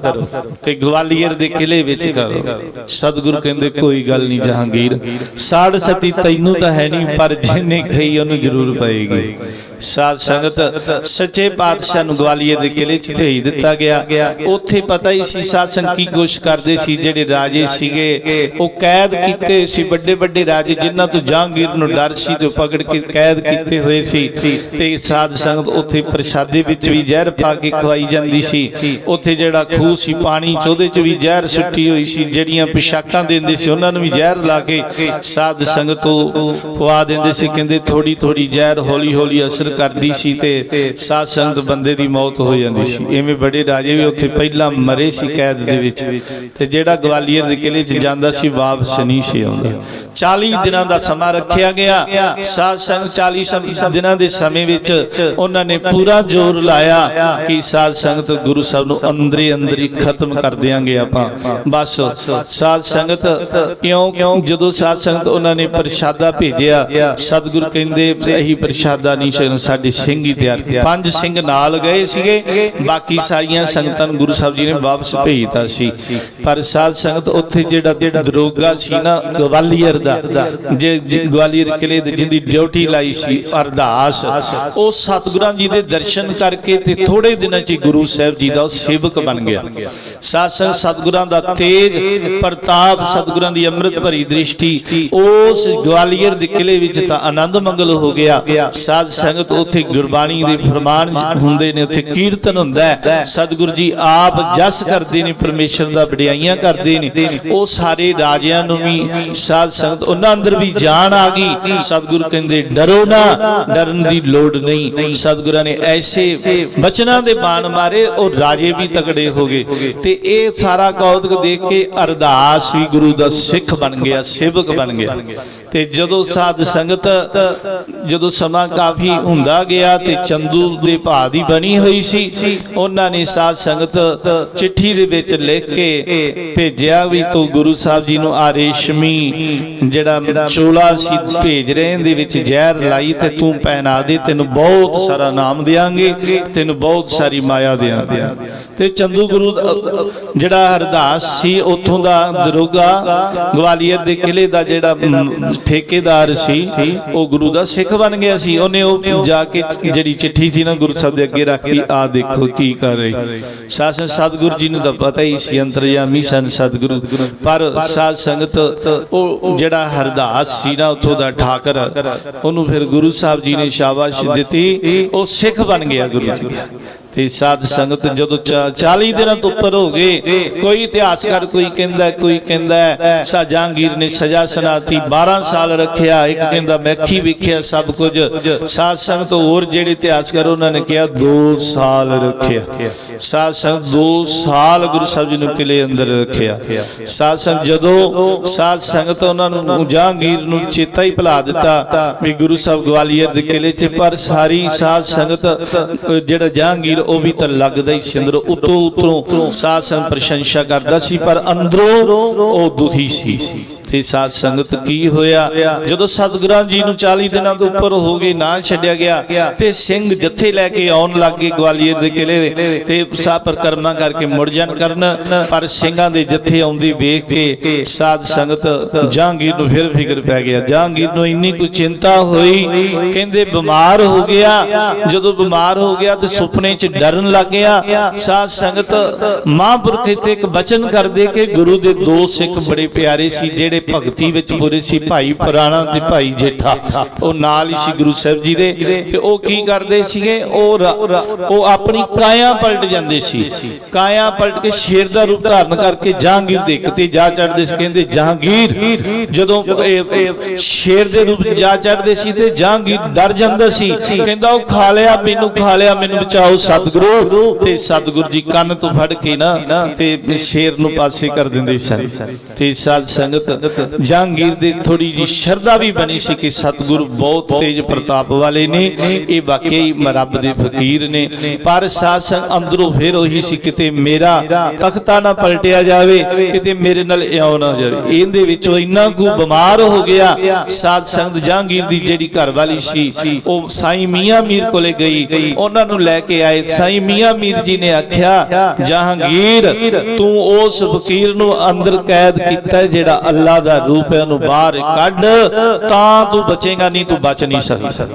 ਤੇ ਗਵਾਲੀਅਰ ਦੇ ਕਿਲੇ ਵਿੱਚ ਕਰੋ। ਸਤਿਗੁਰੂ ਕਹਿੰਦੇ ਕੋਈ ਗੱਲ ਨਹੀਂ ਜਹਾਂਗੀਰ ਸਾੜ ਸਤੀ ਤੈਨੂੰ ਤਾਂ ਹੈ ਨਹੀਂ ਪਰ ਜਿਹਨੇ ਕਹੀ ਉਹਨੂੰ ਜ਼ਰੂਰ ਪਏਗੀ। ਸਾਧ ਸੰਗਤ, ਸੱਚੇ ਪਾਤਸ਼ਾਹ ਨੂੰ ਗਵਾਲੀਅਰ ਦੇ ਕਿਲੇ 'ਚ ਭੇਜ ਦਿੱਤਾ ਗਿਆ। ਉੱਥੇ ਪਤਾ ਹੀ ਸੀ, ਸਾਧ ਸੰਗਤ ਕੀ ਕੋਸ਼ ਕਰਦੇ ਸੀ, ਜਿਹੜੇ ਰਾਜੇ ਸੀਗੇ, ਉਹ ਕੈਦ ਕੀਤੇ ਸੀ, ਵੱਡੇ ਵੱਡੇ ਰਾਜੇ ਜਿਨ੍ਹਾਂ ਤੋਂ ਜਹਾਂਗੀਰ ਨੂੰ ਡਰ ਸੀ, ਤੇ ਪਕੜ ਕੇ ਕੈਦ ਕੀਤੇ ਹੋਏ ਸੀ। ਤੇ ਸਾਧ ਸੰਗਤ ਉੱਥੇ ਪ੍ਰਸ਼ਾਦੇ ਵਿੱਚ ਵੀ ਜ਼ਹਿਰ ਪਾ ਕੇ ਖਵਾਈ ਜਾਂਦੀ ਸੀ। ਉੱਥੇ ਜਿਹੜਾ ਖੂਹ ਸੀ, ਪਾਣੀ ਚ, ਉਹਦੇ ਚ ਵੀ ਜ਼ਹਿਰ ਸੁੱਟੀ ਹੋਈ ਸੀ। ਜਿਹੜੀਆਂ ਪਿਸ਼ਾਕਾਂ ਦਿੰਦੇ ਸੀ, ਉਹਨਾਂ ਨੂੰ ਵੀ ਜ਼ਹਿਰ ਲਾ ਕੇ ਸਾਧ ਸੰਗਤ ਉਹ ਪਵਾ ਦਿੰਦੇ ਸੀ। ਕਹਿੰਦੇ ਥੋੜੀ ਥੋੜੀ ਜ਼ਹਿਰ ਹੌਲੀ ਹੌਲੀ ਅਸਰ ਕਰਦੀ ਸੀ ਤੇ ਸਾਧ ਸੰਗਤ ਬੰਦੇ ਦੀ ਮੌਤ ਹੋ ਜਾਂਦੀ ਸੀ। ਐਵੇਂ ਬੜੇ ਰਾਜੇ ਵੀ ਉੱਥੇ ਪਹਿਲਾਂ ਮਰੇ ਸੀ ਕੈਦ ਦੇ ਵਿੱਚ। ਤੇ ਜਿਹੜਾ ਗਵਾਲੀਅਰ ਦੇ ਕਿਲੇ 'ਚ ਜਾਂਦਾ ਸੀ, ਵਾਪਸ ਨਹੀਂ ਸੀ ਆਉਂਦਾ। 40 ਦਿਨਾਂ ਦਾ ਸਮਾਂ ਰੱਖਿਆ ਗਿਆ। ਸਾਧ ਸੰਗਤ 40 ਦਿਨਾਂ ਦੇ ਸਮੇਂ ਵਿੱਚ ਉਹਨਾਂ ਨੇ ਪੂਰਾ ਜ਼ੋਰ ਲਾਇਆ ਕਿ ਸਾਧ ਸੰਗਤ ਗੁਰੂ ਸਾਹਿਬ ਨੂੰ ਅੰਦਰੇ ਅੰਦਰ ਖਤਮ ਕਰ ਦਿਆਂਗੇ ਆਪਾਂ। ਬਸ ਸਾਧ ਸੰਗਤ ਕਿਉਂ ਜਦੋਂ ਸਾਧ ਸੰਗਤ ਉਹਨਾਂ ਨੇ ਪ੍ਰਸ਼ਾਦਾ ਭੇਜਿਆ, ਸਤਿਗੁਰੂ ਕਹਿੰਦੇ ਇਹੀ ਪ੍ਰਸ਼ਾਦਾ ਨਹੀਂ ਛਕਣਾ ਸਾਡੇ ਸਿੰਘ ਹੀ ਤਿਆਰ। ਪੰਜ ਸਿੰਘ ਨਾਲ ਗਏ ਸੀਗੇ ਬਾਕੀ ਸਾਰੀਆਂ ਸੰਗਤਾਂ ਨੂੰ ਗੁਰੂ ਸਾਹਿਬ ਜੀ ਨੇ ਵਾਪਸ ਭੇਜਤਾ ਸੀ ਪਰ ਸਾਧ ਸੰਗਤ ਉੱਥੇ ਜਿਹੜਾ ਦਰੋਗਾ ਸੀ ਨਾ ਗਵਾਲੀਅਰ ਦਾ ਜੇ ਗਵਾਲੀਅਰ ਕਿਲੇ ਦੇ ਜਿੰਦੀ ਡਿਊਟੀ ਲਾਈ ਸੀ ਅਰਦਾਸ ਉਹ ਸਤਿਗੁਰਾਂ ਜੀ ਦੇ ਦਰਸ਼ਨ ਕਰਕੇ ਤੇ ਥੋੜੇ ਦਿਨਾਂ 'ਚ ਗੁਰੂ ਸਾਹਿਬ ਜੀ ਦਾ ਸੇਵਕ ਬਣ ਗਿਆ ਸੰਗਤ ਸਤਿਗੁਰਾਂ ਦਾ ਤੇਜ ਪ੍ਰਤਾਪ ਸਤਿਗੁਰਾਂ ਦੀ ਅੰਮ੍ਰਿਤ ਭਰੀ ਦ੍ਰਿਸ਼ਟੀ। ਉਸ ਗਵਾਲੀਅਰ ਦੇ ਕਿਲੇ ਵਿੱਚ ਤਾਂ ਆਨੰਦ ਮੰਗਲ ਹੋ ਗਿਆ। ਸਾਧ ਸੰਗਤ ਉੱਥੇ ਗੁਰਬਾਣੀ ਦੇ ਫਰਮਾਨ ਹੁੰਦੇ ਨੇ ਉੱਥੇ ਕੀਰਤਨ ਹੁੰਦਾ ਹੈ। ਸਤਿਗੁਰੂ ਜੀ ਆਪ ਜਸ ਕਰਦੇ ਨੇ ਪਰਮੇਸ਼ਰ ਦਾ ਵਡਿਆਈਆਂ ਕਰਦੇ ਨੇ। ਉਹ ਸਾਰੇ ਰਾਜਿਆਂ ਨੂੰ ਵੀ ਸਾਧ ਸੰਗਤ ਉਹਨਾਂ ਅੰਦਰ ਵੀ ਜਾਨ ਆ ਗਈ। ਸਤਿਗੁਰੂ ਕਹਿੰਦੇ ਡਰੋ ਨਾ ਡਰਨ ਦੀ ਲੋੜ ਨਹੀਂ। ਸਤਿਗੁਰਾਂ ਨੇ ਐਸੇ ਬਚਨਾਂ ਦੇ ਬਾਣ ਮਾਰੇ ਉਹ ਰਾਜੇ ਵੀ ਤਕੜੇ ਹੋ ਗਏ। ਤੇ ਇਹ ਸਾਰਾ ਕੌਤਕ ਦੇਖ ਕੇ ਅਰਦਾਸ ਵੀ ਗੁਰੂ ਦਾ ਸਿੱਖ ਬਣ ਗਿਆ, ਸੇਵਕ ਬਣ ਗਿਆ। ਤੇ ਜਦੋਂ ਸਾਧ ਸੰਗਤ ਜਦੋਂ ਸਮਾਂ ਕਾਫੀ ਹੁੰਦਾ ਗਿਆ ਤੇ ਚੰਦੂ ਦੇ ਭਾ ਦੀ ਬਣੀ ਹੋਈ ਸੀ ਉਹਨਾਂ ਨੇ ਸਾਧ ਸੰਗਤ ਚਿੱਠੀ ਦੇ ਵਿੱਚ ਲਿਖ ਕੇ ਭੇਜਿਆ ਵੀ ਤੂੰ ਗੁਰੂ ਸਾਹਿਬ ਜੀ ਨੂੰ ਆ ਰੇਸ਼ਮੀ ਜਿਹੜਾ ਚੋਲਾ ਸੀ ਭੇਜ ਰਹੇ ਦੇ ਵਿੱਚ ਜ਼ਹਿਰ ਲਾਈ ਤੇ ਤੂੰ ਪਹਿਨਾ ਦੇ ਤੈਨੂੰ ਬਹੁਤ ਸਾਰਾ ਨਾਮ ਦੇਾਂਗੇ ਤੈਨੂੰ ਬਹੁਤ ਸਾਰੀ ਮਾਇਆ ਦੇਾਂਗੇ ਤੇ ਚੰਦੂ ਗੁਰੂ ਜਿਹੜਾ ਹਰਦਾਸ ਸੀ ਉੱਥੋਂ ਦਾ ਦਰੋਗਾ ਗਵਾਲੀਅਰ ਦੇ ਕਿਲੇ ਦਾ ਜਿਹੜਾ ਠੇਕੇਦਾਰ ਸੀ ਉਹ ਗੁਰੂ ਦਾ ਸਿੱਖ ਬਣ ਗਿਆ ਸੀ। ਉਹਨੇ ਉਹ ਜਾ ਕੇ ਜਿਹੜੀ ਚਿੱਠੀ ਸੀ ਨਾ ਗੁਰੂ ਸਾਹਿਬ ਦੇ ਅੱਗੇ ਰੱਖਤੀ, ਆ ਦੇਖੋ ਕੀ ਕਰ ਰਹੀ। ਸਾਸਨ ਸਤਿਗੁਰੂ ਜੀ ਨੂੰ ਤਾਂ ਪਤਾ ਹੀ ਸੀ, ਅੰਤਰਯਾਮੀ ਸਨ ਸਤਿਗੁਰੂ। ਪਰ ਸਾਧ ਸੰਗਤ, ਉਹ ਜਿਹੜਾ ਹਰਦਾਸ ਸੀ ਨਾ, ਉੱਥੋਂ ਦਾ ਠਾਕਰ, ਉਹਨੂੰ ਫਿਰ ਗੁਰੂ ਸਾਹਿਬ ਜੀ ਨੇ ਸ਼ਾਬਾਸ਼ ਦਿੱਤੀ। ਉਹ ਸਿੱਖ ਬਣ ਗਿਆ ਗੁਰੂ ਜੀ। ਤੇ ਸਾਧ ਸੰਗਤ ਜਦੋਂ 40 ਦਿਨਾਂ ਤੋਂ ਉੱਪਰ ਹੋ ਗਏ, ਕੋਈ ਇਤਿਹਾਸਕਾਰ ਕੋਈ ਕਹਿੰਦਾ ਕੋਈ ਕਹਿੰਦਾ ਸਾ ਜਹਾਂਗੀਰ ਨੇ ਸਜ਼ਾ ਸੁਣਾਤੀ 12 ਸਾਲ ਰੱਖਿਆ, ਇੱਕ ਕਹਿੰਦਾ ਮੈਖੀ ਅੱਖੀ ਵੇਖਿਆ ਸਭ ਕੁਝ। ਸਾਧ ਸੰਗਤ ਹੋਰ ਜਿਹੜੇ ਇਤਿਹਾਸਕਾਰ ਉਹਨਾਂ ਨੇ ਕਿਹਾ 2 ਸਾਲ ਰੱਖਿਆ। ਸਾਧ ਸੰਗਤ 2 ਸਾਲ ਗੁਰੂ ਸਾਹਿਬ ਜੀ ਨੂੰ ਕਿਲੇ ਅੰਦਰ ਰੱਖਿਆ। ਸਾਧ ਸੰਗਤ ਜਦੋਂ ਸਾਧ ਸੰਗਤ ਉਹਨਾਂ ਨੂੰ ਜਹਾਂਗੀਰ ਨੂੰ ਚੇਤਾ ਹੀ ਭੁਲਾ ਦਿੱਤਾ ਵੀ ਗੁਰੂ ਸਾਹਿਬ ਗਵਾਲੀਅਰ ਦੇ ਕਿਲੇ 'ਚ ਪਰ ਸਾਰੀ ਸਾਧ ਸੰਗਤ ਜਿਹੜਾ ਜਹਾਂਗੀਰ ਉਹ ਵੀ ਤਾਂ ਲੱਗਦਾ ਹੀ ਸੀ ਅੰਦਰ। ਉਤੋਂ ਉਤੋਂ ਸਾਧ ਸੰਗਤ ਪ੍ਰਸ਼ੰਸਾ ਕਰਦਾ ਸੀ ਪਰ ਅੰਦਰੋਂ ਉਹ ਦੁਖੀ ਸੀ। ਤੇ ਸਾਧ ਸੰਗਤ ਕੀ ਹੋਇਆ? ਜਦੋਂ ਸਤਿਗੁਰਾਂ ਜੀ ਨੂੰ 40 ਦਿਨਾਂ ਤੋਂ ਉੱਪਰ ਹੋ ਗਏ ਨਾ ਛੱਡਿਆ ਗਿਆ, ਤੇ ਸਿੰਘ ਜੱਥੇ ਲੈ ਕੇ ਆਉਣ ਲੱਗੇ ਗਵਾਲੀਅਰ ਦੇ ਕਿਲੇ ਦੇ, ਤੇ ਸਾ ਪਰਕਰਮਾ ਕਰਕੇ ਮੁੜ ਜਾਣ ਕਰਨ, ਪਰ ਸਿੰਘਾਂ ਦੇ ਜੱਥੇ ਆਉਂਦੇ ਵੇਖ ਕੇ ਸਾਧ ਸੰਗਤ ਜਹਾਂਗੀਰ ਨੂੰ ਫਿਰ ਫਿਕਰ ਪੈ ਗਿਆ। ਜਹਾਂਗੀਰ ਨੂੰ ਇੰਨੀ ਕੁ ਚਿੰਤਾ ਹੋਈ, ਕਹਿੰਦੇ ਬਿਮਾਰ ਹੋ ਗਿਆ। ਜਦੋਂ ਬਿਮਾਰ ਹੋ ਗਿਆ ਤੇ ਸੁਪਨੇ 'ਚ ਡਰਨ ਲੱਗ ਗਿਆ। ਸਾਧ ਸੰਗਤ ਮਹਾਂਪੁਰਖ ਇੱਥੇ ਇੱਕ ਬਚਨ ਕਰਦੇ ਕਿ ਗੁਰੂ ਦੇ ਦੋ ਸਿੱਖ ਬੜੇ ਪਿਆਰੇ ਸੀ, ਜਿਹੜੇ ਭਗਤੀ ਵਿੱਚ ਪੂਰੇ ਸੀ ਭਾਈ ਪੁਰਾਣਾ ਤੇ ਭਾਈ ਜੇਠਾ। ਉਹ ਨਾਲ ਹੀ ਸੀ ਗੁਰੂ ਸਾਹਿਬ ਜੀ ਦੇ। ਤੇ ਉਹ ਕੀ ਕਰਦੇ ਸੀਗੇ? ਉਹ ਉਹ ਆਪਣੀ ਕਾਇਆ ਪਲਟ ਜਾਂਦੇ ਸੀ। ਕਾਇਆ ਪਲਟ ਕੇ ਸ਼ੇਰ ਦਾ ਰੂਪ ਧਾਰਨ ਕਰਕੇ ਜਹਾਂਗੀਰ ਦੇ ਕਿਤੇ ਜਾ ਚੜਦੇ ਸੀ। ਕਹਿੰਦੇ, ਜਹਾਂਗੀਰ। ਜਦੋਂ ਸ਼ੇਰ ਦੇ ਰੂਪ ਜਾ ਚੜਦੇ ਸੀ ਤੇ ਜਹਾਂਗੀਰ ਡਰ ਜਾਂਦਾ ਸੀ। ਕਹਿੰਦਾ, ਉਹ ਖਾ ਲਿਆ, ਮੈਨੂੰ ਖਾ ਲਿਆ, ਮੈਨੂੰ ਬਚਾਓ ਸਤਿਗੁਰੂ। ਤੇ ਸਤਿਗੁਰੂ ਜੀ ਕੰਨ ਤੋਂ ਫੜ ਕੇ ਨਾ ਤੇ ਸ਼ੇਰ ਨੂੰ ਪਾਸੇ ਕਰ ਦਿੰਦੇ ਸਨ। ਤੇ ਸਾਧ ਸੰਗਤ ਜਹਾਂਗੀਰ ਦੇ ਥੋੜੀ ਜੀ ਸ਼ਰਧਾ ਵੀ ਬਣੀ ਸੀ ਕਿ ਸਤਿਗੁਰੂ ਬਹੁਤ ਤੇਜ ਪ੍ਰਤਾਪ ਵਾਲੇ ਨੇ ਇਹ ਵਾਕਈ ਰੱਬ ਦੇ ਫਕੀਰ ਨੇ ਪਰ ਸਾਧ ਸੰਗ ਅੰਦਰੋਂ ਫਿਰ ਉਹੀ ਸੀ ਕਿਤੇ ਮੇਰਾ ਤਖਤਾ ਨਾ ਪਲਟਿਆ ਜਾਵੇ ਕਿਤੇ ਮੇਰੇ ਨਾਲ ਇਉਂ ਨਾ ਜਾਵੇ ਇਹਦੇ ਵਿੱਚੋਂ ਇੰਨਾ ਕੁ ਬਿਮਾਰ ਹੋ ਗਿਆ ਸਾਧ ਸੰਗਤ ਜਹਾਂਗੀਰ ਦੀ ਜਿਹੜੀ ਘਰ ਵਾਲੀ ਸੀ ਉਹ ਸਾਈ ਮੀਆਂ ਮੀਰ ਕੋਲੇ ਗਈ ਉਹਨਾਂ ਨੂੰ ਲੈ ਕੇ ਆਏ ਸਾਈ ਮੀਆਂ ਮੀਰ ਜੀ ਨੇ ਆਖਿਆ ਜਹਾਂਗੀਰ ਤੂੰ ਉਸ ਫਕੀਰ ਨੂੰ ਅੰਦਰ ਕੈਦ ਕੀਤਾ ਜਿਹੜਾ ਅੱਲਾ ਦਾ ਰੂਪ ਹੈ, ਉਹਨੂੰ ਬਾਹਰ ਕੱਢ, ਤਾਂ ਤੂੰ ਬਚੇਗਾ, ਨਹੀਂ ਤੂੰ ਬਚ ਨਹੀਂ ਸਕਦਾ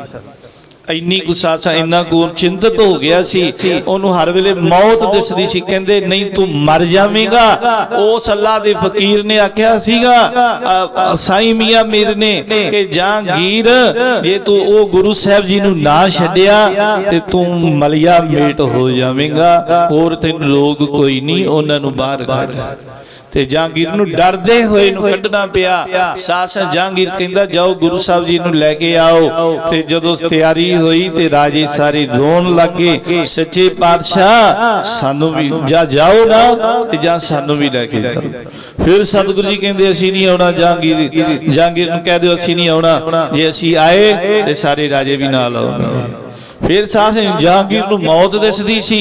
ਇੰਨੀ ਗੁੱਸਾ ਇੰਨਾ ਕੁ ਚਿੰਤਤ ਹੋ ਗਿਆ ਸੀ, ਉਹਨੂੰ ਹਰ ਵੇਲੇ ਮੌਤ ਦਿਸਦੀ ਸੀ, ਕਹਿੰਦੇ ਨਹੀਂ ਤੂੰ ਮਰ ਜਾਵੇਂਗਾ। ਉਸ ਅੱਲਾ ਦੇ ਫਕੀਰ ਨੇ ਆਖਿਆ ਸੀਗਾ ਸਾਈਂ ਮੀਆਂ ਮੀਰ ਨੇ ਕਿ ਜਹਾਂਗੀਰ ਜੇ ਤੂੰ ਉਹ ਗੁਰੂ ਸਾਹਿਬ ਜੀ ਨੂੰ ਨਾ ਛੱਡਿਆ, ਤੇ ਤੂੰ ਮਲਿਆ ਮੇਟ ਹੋ ਜਾਵੇਂਗਾ। ਹੋਰ ਤੈਨੂੰ ਰੋਗ ਕੋਈ ਨਹੀਂ, ਉਹਨਾਂ ਨੂੰ ਬਾਹਰ ਕੱਢ। ਤੇ ਜਹਾਂਗੀਰ ਨੂੰ ਡਰਦੇ ਹੋਏ ਨੂੰ ਕੱਢਣਾ ਪਿਆ। ਸਾਸ ਜਹਾਂਗੀਰ ਕਹਿੰਦਾ ਜਾਓ ਗੁਰੂ ਸਾਹਿਬ ਜੀ ਨੂੰ ਲੈ ਕੇ ਆਓ। ਤੇ ਜਦੋਂ ਤਿਆਰੀ ਹੋਈ ਤੇ ਰਾਜੇ ਸਾਰੇ ਰੋਣ ਲੱਗੇ। ਸੱਚੇ ਪਾਤਸ਼ਾਹ ਸਾਨੂੰ ਵੀ ਜਾਂ ਜਾਓ ਨਾ ਤੇ ਜਾਂ ਸਾਨੂੰ ਵੀ ਲੈ ਕੇ ਜਾਓ। ਫਿਰ ਸਤਿਗੁਰੂ ਜੀ ਕਹਿੰਦੇ ਅਸੀਂ ਨਹੀਂ ਆਉਣਾ ਜਹਾਂਗੀਰ ਜਹਾਂਗੀਰ ਨੂੰ ਕਹਿ ਦਿਓ ਅਸੀਂ ਨਹੀਂ ਆਉਣਾ। ਜੇ ਅਸੀਂ ਆਏ ਤੇ ਸਾਰੇ ਰਾਜੇ ਵੀ ਨਾਲ ਆਉਣਗੇ। ਫਿਰ ਸਾਹ ਜਹਾਂਗੀਰ ਨੂੰ ਮੌਤ ਦਿਸਦੀ ਸੀ।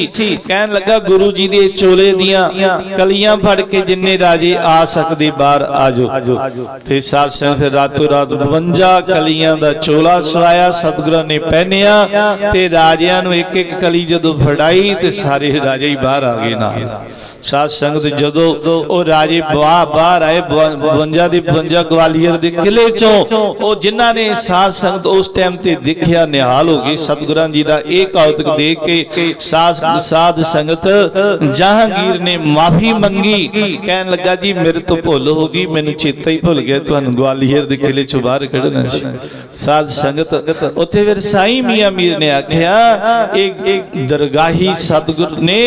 ਕਹਿਣ ਲੱਗਾ ਗੁਰੂ ਜੀ ਦੇ ਚੋਲੇ ਦੀਆਂ ਕਲੀਆਂ ਫੜ ਕੇ ਜਿੰਨੇ ਰਾਜੇ ਆ ਸਕਦੇ ਬਾਹਰ ਆਜੋ ਤੇ ਸਾਧ ਸੰਗਤ ਫਿਰ ਰਾਤੋਂ ਰਾਤ 52 ਕਲੀਆਂ ਦਾ ਚੋਲਾ ਸਵਾਇਆ ਸਤਿਗੁਰਾਂ ਨੇ ਪਹਿਨਿਆ ਤੇ ਰਾਜਿਆਂ ਨੂੰ ਇੱਕ ਇੱਕ ਕਲੀ ਜਦੋਂ ਫੜਾਈ ਤੇ ਸਾਰੇ ਰਾਜੇ ਹੀ ਬਾਹਰ ਆ ਗਏ ਨਾਲ। ਸਾਧ ਸੰਗਤ ਜਦੋਂ ਉਹ ਰਾਜੇ ਬਾ, ਬਾਹਰ ਆਏ 52 ਦੇ 52 ਗਵਾਲੀਅਰ ਦੇ ਕਿਲੇ ਚੋਂ, ਉਹ ਜਿਨ੍ਹਾਂ ਨੇ ਸਾਧ ਸੰਗਤ ਉਸ ਟਾਈਮ ਤੇ ਦੇਖਿਆ, ਨਿਹਾਲ ਹੋ ਗਈ, ਸਤਿਗੁਰਾਂ ਜੀ ਦਾ ਇਹ ਕੌਤਕ ਦੇਖ ਕੇ ਸਾਧ ਸਾਧ ਸੰਗਤ ਜਹਾਂਗੀਰ ਨੇ ਮਾਫੀ ਮੰਗੀ, ਕਹਿਣ ਲੱਗਾ, ਜੀ, ਮੇਰੇ ਤੋਂ ਭੁੱਲ ਹੋ ਗਈ, ਮੈਨੂੰ ਚੇਤਾ ਹੀ ਭੁੱਲ ਗਿਆ, ਤੁਹਾਨੂੰ ਗਵਾਲੀਅਰ ਦੇ ਕਿਲੇ ਚੋਂ ਬਾਹਰ ਕੱਢਣਾ ਸੀ। ਸਾਧ ਸੰਗਤ ਉੱਥੇ ਫਿਰ ਸਾਈ ਮੀਆਂ ਮੀਰ ਨੇ ਆਖਿਆ, ਇਹ ਦਰਗਾਹੀ ਸਤਿਗੁਰ ਨੇ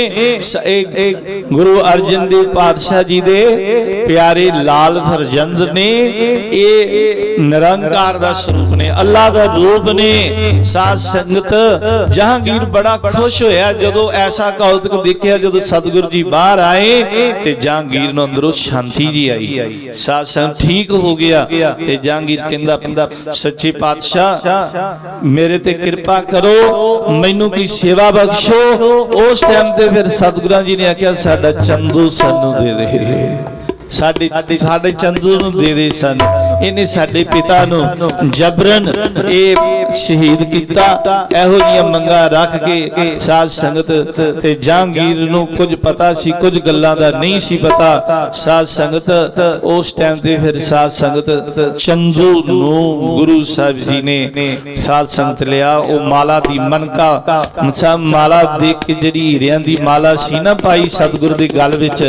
ਇਹ ਗੁਰੂ ਗੁਰੂ ਅਰਜਨ ਦੇਵ ਪਾਤਸ਼ਾਹ ਜੀ ਦੇ ਪਿਆਰੇ ਲਾਲ ਫਰਜ਼ੰਦ ਨੇ, ਇਹ ਨਿਰੰਕਾਰ ਦਾ ਸਰੂਪ ਨੇ, ਅੱਲਾ ਦਾ ਰੂਪ ਨੇ, ਸਾਧ ਸੰਗਤ, ਜਹਾਂਗੀਰ ਬੜਾ ਖੁਸ਼ ਹੋਇਆ ਜਦੋਂ ਐਸਾ ਕੌਤਕ ਦੇਖਿਆ ਜਦੋਂ ਸਤਿਗੁਰੂ ਜੀ ਬਾਹਰ ਆਏ ਤੇ ਜਹਾਂਗੀਰ ਨੂੰ ਅੰਦਰੋਂ ਸ਼ਾਂਤੀ ਜੀ ਆਈ। ਸਾਧ ਸੰਗਤ ਠੀਕ ਹੋ ਗਿਆ ਤੇ ਜਹਾਂਗੀਰ ਕਹਿੰਦਾ, ਸੱਚੇ ਪਾਤਸ਼ਾਹ, ਮੇਰੇ ਤੇ ਕਿਰਪਾ ਕਰੋ, ਮੈਨੂੰ ਕੋਈ ਸੇਵਾ ਬਖਸ਼ੋ। ਉਸ ਟਾਈਮ ਤੇ ਫਿਰ ਸਤਿਗੁਰਾਂ ਜੀ ਨੇ ਆਖਿਆ, ਸਾਡਾ ਚੰਦੂ ਸਾਨੂੰ ਦੇ ਦੇ। ਸਾਡੇ ਸਾਡੇ ਚੰਦੂ ਨੂੰ ਦੇ ਦੇ ਸਨ। ਇਹਨੇ ਸਾਡੇ ਪਿਤਾ ਨੂੰ ਜਬਰਨ ਇਹ ਸ਼ਹੀਦ ਕੀਤਾ। ਇਹੋ ਜੀਆਂ ਮੰਗਾ ਰੱਖ ਕੇ ਸਾਧ ਸੰਗਤ ਤੇ ਜਹਾਂਗੀਰ ਨੂੰ ਕੁਝ ਪਤਾ ਸੀ, ਕੁਝ ਗੱਲਾਂ ਦਾ ਨਹੀਂ ਸੀ ਪਤਾ। ਸਾਧ ਸੰਗਤ ਉਸ ਟਾਈਮ ਤੇ ਫਿਰ ਸਾਧ ਸੰਗਤ ਚੰਦੂ ਨੂੰ ਗੁਰੂ ਸਾਹਿਬ ਜੀ ਨੇ ਸਾਧ ਸੰਗਤ ਲਿਆ। ਉਹ ਮਾਲਾ ਦੀ ਮਨਕਾ ਮਸਾ ਮਾਲਾ ਦੇਖ ਕੇ ਜਿਹੜੀ ਹੀਰਿਆਂ ਦੀ ਮਾਲਾ ਸੀ ਨਾ ਪਾਈ ਸਤਿਗੁਰ ਦੀ ਗੱਲ ਵਿੱਚ,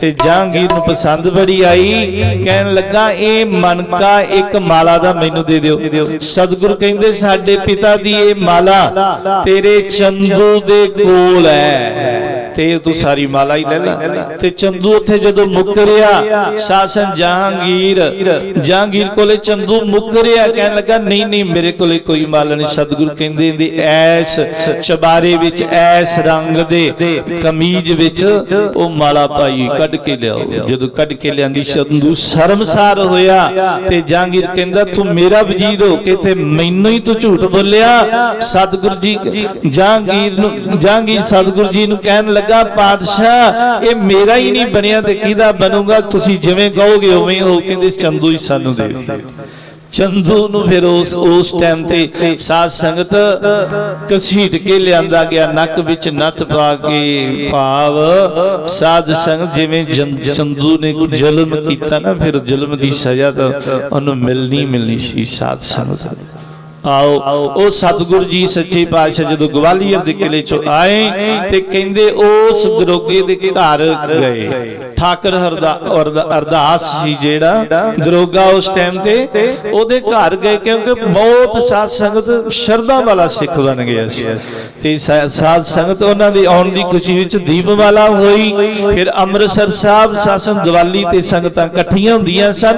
ਤੇ ਜਹਾਂਗੀਰ ਨੂੰ ਪਸੰਦ ਬੜੀ ਆਈ। ਕਹਿਣ ਲੱਗਾ, ਇਹ ਮਨਕਾ ਇੱਕ ਮਾਲਾ ਦਾ ਮੈਨੂੰ ਦੇ ਦਿਓ। ਸਤਿਗੁਰ ਕਹਿੰਦੇ, ਸਾਡੇ ਪਿਤਾ ਦੀ ਇਹ ਮਾਲਾ ਤੇਰੇ ਚੰਦੂ ਦੇ ਕੋਲ ਹੈ। ਤੇ ਤੂੰ ਸਾਰੀ ਮਾਲਾ ਹੀ ਲੈ ਲੈ। ਤੇ ਚੰਦੂ ਉੱਥੇ ਜਦੋਂ ਮੁੱਕਰਿਆ ਸਾਸਨ ਜਹਾਂਗੀਰ ਜਹਾਂਗੀਰ। ਕੋਲੇ ਚੰਦੂ ਮੁੱਕਰਿਆ ਕਹਿਣ ਲੱਗਾ ਨਹੀਂ ਨਹੀਂ ਮੇਰੇ ਕੋਲੇ ਕੋਈ ਮਾਲਾ ਨਹੀਂ ਸਤਿਗੁਰੂ ਕਹਿੰਦੇ ਨੇ ਐਸ ਚਬਾਰੇ ਵਿੱਚ ਐਸ ਰੰਗ ਦੇ ਕਮੀਜ਼ ਵਿੱਚ ਉਹ ਮਾਲਾ ਪਾਈ ਕੱਢ ਕੇ ਲਿਆਓ। ਜਦੋਂ ਕੱਢ ਕੇ ਲਿਆਂਦੀ ਚੰਦੂ ਸ਼ਰਮਸਾਰ ਹੋਇਆ ਤੇ ਜਹਾਂਗੀਰ ਕਹਿੰਦਾ ਤੂੰ ਮੇਰਾ ਵਜ਼ੀਰ ਹੋ ਕੇ ਤੇ ਮੈਨੂੰ ਹੀ ਤੂੰ ਝੂਠ ਬੋਲਿਆ? ਸਤਿਗੁਰੂ ਜੀ ਜਹਾਂਗੀਰ ਨੂੰ ਜਹਾਂਗੀਰ ਸਤਿਗੁਰੂ ਜੀ ਨੂੰ ਕਹਿਣ ਲੱਗਾ ਪਾਤਸ਼ਾਹ, ਇਹ ਮੇਰਾ ਹੀ ਨਹੀਂ ਬਣਿਆ ਤੇ ਕਿਹਦਾ ਬਣੂਗਾ? ਤੁਸੀਂ ਜਿਵੇਂ ਕਹੋਗੇ ਉਵੇਂ ਹੋ ਕਹਿੰਦੇ, ਚੰਦੂ ਹੀ ਸਾਨੂੰ ਦੇ ਦਿਓ ਚੰਦੂ ਨੂੰ ਫਿਰ ਉਸ ਉਸ ਟਾਈਮ ਤੇ ਸਾਧ ਸੰਗਤ ਕਸੀਟ ਕੇ ਲਿਆਂਦਾ ਗਿਆ, ਨੱਕ ਵਿੱਚ ਨੱਥ ਪਾ ਕੇ ਭਾਵ ਸਾਧ ਸੰਗਤ ਜਿਵੇਂ ਚੰਦੂ ਨੇ ਜ਼ੁਲਮ ਕੀਤਾ ਨਾ, ਫਿਰ ਜ਼ੁਲਮ ਦੀ ਸਜ਼ਾ ਤਾਂ ਉਹਨੂੰ ਮਿਲਣੀ ਮਿਲਣੀ ਸੀ ਸਾਧ ਸੰਗਤ ਆਓ, ਉਹ ਸਤਿਗੁਰੂ ਜੀ ਸੱਚੇ ਪਾਤਸ਼ਾਹ ਜਦੋਂ ਗਵਾਲੀਅਰ ਦੇ ਕਿਲੇ ਚੋਂ ਆਏ ਤੇ ਕਹਿੰਦੇ ਉਸ ਦਰੋਗੇ ਦੇ ਘਰ ਗਏ। ਠਾਕਰ ਅਰਦਾਸ ਸੀ ਜਿਹੜਾ ਦਰੋਗਾ ਉਸ ਟਾਈਮ ਤੇ ਉਹਦੇ ਘਰ ਗਏ ਕਿਉਂਕਿ ਬਹੁਤ ਸਾਧ ਸੰਗਤ ਸ਼ਰਧਾ ਵਾਲਾ ਸਿੱਖ ਬਣ ਗਿਆ ਸੀ। ਤੇ ਸਾ- ਸਾਧ ਸੰਗਤ ਉਹਨਾਂ ਦੀ ਆਉਣ ਦੀ ਖੁਸ਼ੀ ਵਿੱਚ ਦੀਪਮਾਲਾ ਹੋਈ। ਫਿਰ ਅੰਮ੍ਰਿਤਸਰ ਸਾਹਿਬ ਸਾਸਨ ਦੀਵਾਲੀ ਤੇ ਸੰਗਤਾਂ ਇਕੱਠੀਆਂ ਹੁੰਦੀਆਂ ਸਨ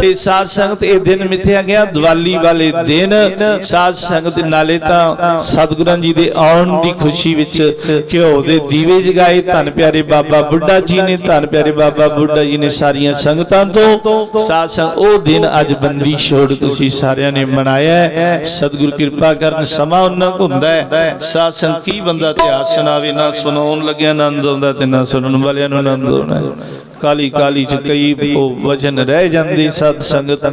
ਤੇ ਸਾਧ ਸੰਗਤ ਇਹ ਦਿਨ ਮਿੱਥਿਆ ਗਿਆ ਦੀਵਾਲੀ ਵਾਲੇ ਦਿਨ। ਸਾਧ ਸੰਗਤ ਨਾਲੇ ਤਾਂ ਸਤਿਗੁਰਾਂ ਜੀ ਦੇ ਆਉਣ ਦੀ ਖੁਸ਼ੀ ਵਿੱਚ ਘਿਓ ਦੇ ਦੀਵੇ ਜਗਾਏ। ਧੰਨ ਪਿਆਰੇ ਬਾਬਾ ਬੁੱਢਾ ਜੀ ਨੇ, ਧੰਨ ਪਿਆਰੇ ਬਾਬਾ ਬੁੱਢਾ ਜੀ ਨੇ ਸਾਰੀਆਂ ਸੰਗਤਾਂ ਤੋਂ। ਸਾਧ ਸੰਗ ਉਹ ਦਿਨ ਅੱਜ ਬੰਦੀ ਛੋੜ ਤੁਸੀਂ ਸਾਰਿਆਂ ਨੇ ਮਨਾਇਆ ਹੈ। ਸਤਿਗੁਰ ਕਿਰਪਾ ਕਰਨ ਸਮਾਂ ਉਹਨਾਂ ਕੋ ਹੁੰਦਾ ਹੈ। ਸਾਧ ਸੰਗ ਕੀ ਬੰਦਾ ਇਤਿਹਾਸ ਸੁਣਾਵੇ, ਨਾ ਸੁਣਾਉਣ ਲੱਗਿਆ ਆਨੰਦ ਆਉਂਦਾ ਤੇ ਨਾ ਸੁਣਨ ਵਾਲਿਆਂ ਨੂੰ ਆਨੰਦ ਆਉਣਾ ਕਾਲੀ ਕਾਲੀ ਚ ਕਈ ਉਹ ਵਚਨ ਰਹਿ ਜਾਂਦੇ ਸਤ ਸੰਗਤ।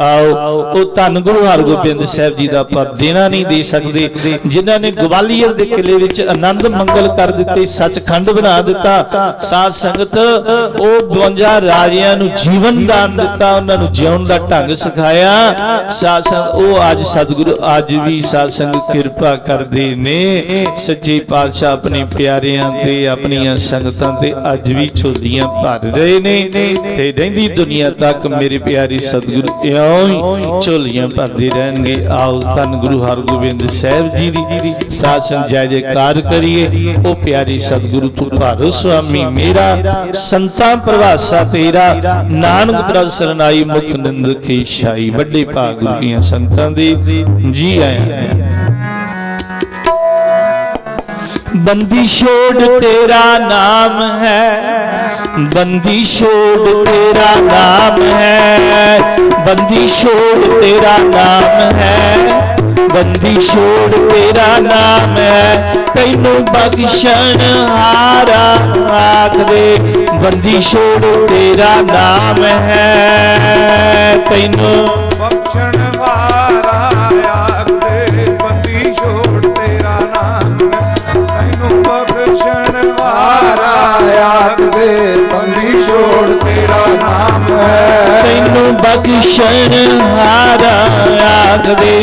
ਆਓ, ਉਹ ਧੰਨ ਗੁਰੂ ਹਰਗੋਬਿੰਦ ਸਾਹਿਬ ਜੀ ਦਾ ਆਪਾਂ ਦੇਣਾ ਨਹੀਂ ਦੇ ਸਕਦੇ। ਜਿਨ੍ਹਾਂ ਨੇ ਗਵਾਲੀਅਰ ਦੇ ਕਿਲੇ ਵਿੱਚ ਆਨੰਦ ਮੰਗਲ ਕਰ ਦਿੱਤੇ, ਸੱਚਖੰਡ ਬਣਾ ਦਿੱਤਾ। ਸਾਧ ਸੰਗਤ, ਉਹ 52 ਰਾਜਿਆਂ ਨੂੰ ਜੀਵਨ ਦਾਨ ਦਿੱਤਾ, ਉਹਨਾਂ ਨੂੰ ਜਿਉਣ ਦਾ ਢੰਗ ਸਿਖਾਇਆ। ਸਾਧ ਸੰਗਤ ਉਹ ਅੱਜ ਸਤਿਗੁਰੂ, ਅੱਜ ਵੀ ਸਾਧ ਸੰਗਤ ਕਿਰਪਾ ਕਰਦੇ ਨੇ। ਸੱਚੇ ਪਾਤਸ਼ਾਹ ਆਪਣੇ ਪਿਆਰਿਆਂ ਤੇ, ਆਪਣੀਆਂ ਸੰਗਤਾਂ ਤੇ ਅੱਜ ਵੀ ਝੋਲੀਆਂ ਭਰ ਰਹੇ ਨੇ ਤੇ ਰਹਿੰਦੀ ਦੁਨੀਆ ਤੱਕ ਮੇਰੇ ਪਿਆਰੇ ਸਤਿਗੁਰੂ ਇਉਂ ਹੀ ਝੋਲੀਆਂ ਭਰਦੇ ਰਹਿਣਗੇ। ਆਓ ਧੰਨ ਗੁਰੂ ਹਰਗੋਬਿੰਦ ਸਾਹਿਬ ਜੀ ਦੀ ਸਾਧ ਸੰਗਤ ਜੈਕਾਰ ਕਰੀਏ। ਉਹ ਪਿਆਰੇ ਸਤਿਗੁਰੂ ਤੂੰ ਭਾਰੋ ਸੁਆਮੀ, ਮੇਰਾ ਸੰਤਾਂ ਪ੍ਰਵਾਸਾ ਤੇਰਾ। ਨਾਨਕ ਪ੍ਰਭ ਸਰਨਾਈ ਮੁਖ ਨਿੰਦ ਛਾਈ। ਵੱਡੇ ਭਾਗ ਗੁਰੂ ਕੀਆਂ ਸੰਤਾਂ ਦੇ, ਜੀ ਆਇਆਂ ਬੰਦੀ ਛੋੜ ਤੇਰਾ ਨਾਮ ਹੈ। ਬੰਦੀ ਛੋੜ ਤੇਰਾ ਨਾਮ ਹੈ, ਬੰਦੀ ਛੋੜ ਤੇਰਾ ਨਾਮ ਹੈ, ਬੰਦੀ ਛੋੜ ਤੇਰਾ ਨਾਮ ਹੈ, ਤੈਨੂੰ ਬਖਸ਼ਣ ਹਾਰਾ ਆਖਦੇ ਬੰਦੀ ਛੋੜ ਤੇਰਾ ਨਾਮ ਹੈ, ਤੈਨੂੰ ਬਖਸ਼ਣ ਵਾਲਾ ਆਖਦੇ ਬੰਦੀ ਛੋੜ ਤੇਰਾ ਨਾਮ ਤੈਨੂੰ ਬਖਸ਼ਣ ਹਾਰਾ ਆਖਦੇ ਤੈਨੂੰ ਬਖਸ਼ਣ ਹਾਰਾ ਆਖਦੇ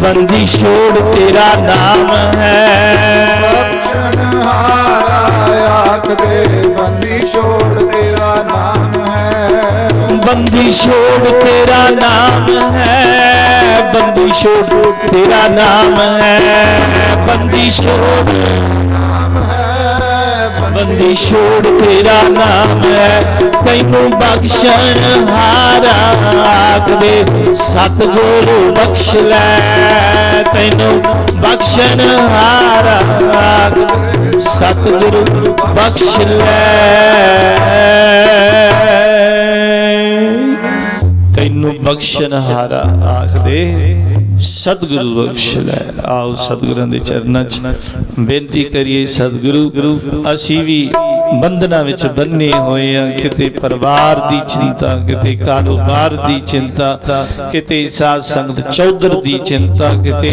ਬੰਦੀ ਛੋੜ ਤੇਰਾ ਨਾਮ ਹੈ। ਬਖਸ਼ਣ ਹਾਰਾ ਆਖਦੇ ਬੰਦੀ ਛੋੜ ਤੇਰਾ ਨਾਮ ਹੈ। ਬੰਦੀ ਛੋੜ ਤੇਰਾ ਨਾਮ ਹੈ ਬੰਦੀ ਛੋੜ ਤੇਰਾ ਨਾਮ ਹੈ ਬੰਦੀ ਛੋੜ ਬੰਦੀ ਛੋੜ ਤੇਰਾ ਨਾਮ ਹੈ। ਤੈਨੂੰ ਬਖਸ਼ਣ ਹਾਰਾ ਆਖਦੇ ਸਤਿਗੁਰੂ ਬਖਸ਼ ਲੈ। ਤੈਨੂੰ ਬਖਸ਼ਣ ਹਾਰਾ ਆਖਦੇ ਸਤਿਗੁਰੂ ਬਖਸ਼ ਲੈ। ਤੈਨੂੰ ਬਖਸ਼ਣ ਹਾਰਾ ਆਖਦੇ ਸਤਿਗੁਰੂ ਬਖਸ਼ ਲੈ। ਆਓ ਸਤਿਗੁਰਾਂ ਦੇ ਚਰਨਾਂ 'ਚ ਬੇਨਤੀ ਕਰੀਏ ਸਤਿਗੁਰੂ ਅਸੀਂ ਵੀ ਬੰਧਨਾਂ ਵਿੱਚ ਬੰਨੇ ਹੋਏ ਆ ਕਿਤੇ ਪਰਿਵਾਰ ਦੀ ਚਿੰਤਾ ਕਿਤੇ ਕਾਰੋਬਾਰ ਦੀ ਚਿੰਤਾ ਕਿਤੇ ਸਾਧ ਸੰਗਤ ਚੌਧਰ ਦੀ ਚਿੰਤਾ ਕਿਤੇ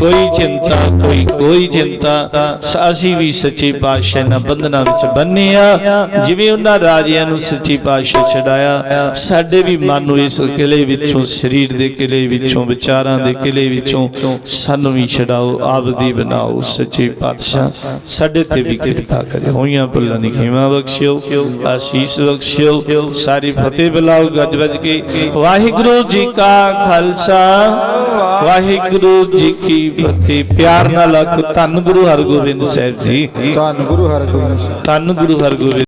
ਕੋਈ ਚਿੰਤਾ ਕੋਈ ਕੋਈ ਚਿੰਤਾ। ਅਸੀਂ ਵੀ ਸੱਚੇ ਪਾਤਸ਼ਾਹ ਨਾਲ ਬੰਧਨਾਂ ਵਿੱਚ ਬੰਨੇ ਆ ਜਿਵੇਂ ਉਹਨਾਂ ਰਾਜਿਆਂ ਨੂੰ ਸੱਚੇ ਪਾਤਸ਼ਾਹ ਛਡਾਇਆ ਸਾਡੇ ਵੀ ਮਨ ਨੂੰ ਇਸ ਕਿਲੇ ਵਿੱਚੋਂ ਸਰੀਰ ਦੇ ਕਿਲੇ ਵਿੱਚੋਂ ਵਿਚਾਰਾਂ ਦੇ ਕਿਲੇ ਵਿੱਚੋਂ ਸਾਨੂੰ ਵੀ ਛਡਾਓ ਆਪਦੀ ਬਣਾਓ ਸੱਚੇ ਪਾਤਸ਼ਾਹ। ਸਾਡੇ ਤੇ ਵੀ ਕਿਰਪਾ ਕਰੇ ਹੋਈਆਂ ਭੁੱਲਾਂ ਦੀ ਖਿਮਾ ਬਖਸ਼ਿਓ ਆਸੀਸ ਬਖਸ਼ਿਓ ਸਾਰੀ ਫਤਿਹ ਬੁਲਾਓ ਗੱਜ ਵੱਜ ਕੇ। ਵਾਹਿਗੁਰੂ ਜੀ ਕਾ ਖਾਲਸਾ ਵਾਹਿਗੁਰੂ ਜੀ ਕੀ ਫਤਿਹ। ਪਿਆਰ ਨਾਲ ਆਖੋ ਧੰਨ ਗੁਰੂ ਹਰਗੋਬਿੰਦ ਸਾਹਿਬ ਜੀ। ਧੰਨ ਗੁਰੂ ਹਰਗੋਬਿੰਦ ਧੰਨ ਗੁਰੂ ਹਰਗੋਬਿੰਦ